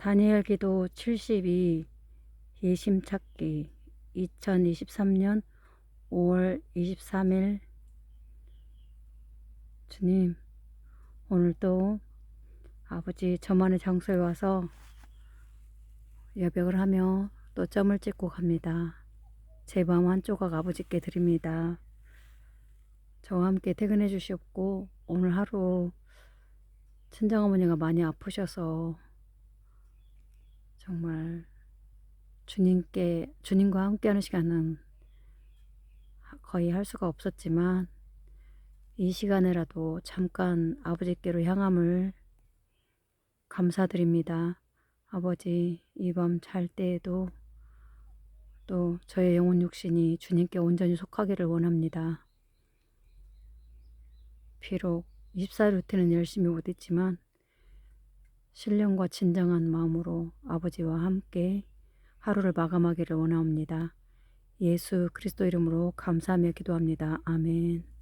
다니엘 기도 72 예심 찾기 2023년 5월 23일 주님 오늘도 아버지 저만의 장소에 와서 여백을 하며 또 점을 찍고 갑니다. 제 마음 한 조각 아버지께 드립니다. 저와 함께 퇴근해 주시옵고 오늘 하루 친정어머니가 많이 아프셔서 정말 주님께 주님과 함께하는 시간은 거의 할 수가 없었지만 이 시간에라도 잠깐 아버지께로 향함을 감사드립니다. 아버지 이 밤 잘 때에도 또 저의 영혼 육신이 주님께 온전히 속하기를 원합니다. 비록 24일 루틴은 열심히 못했지만 신령과 진정한 마음으로 아버지와 함께 하루를 마감하기를 원하옵니다. 예수 그리스도 이름으로 감사하며 기도합니다. 아멘.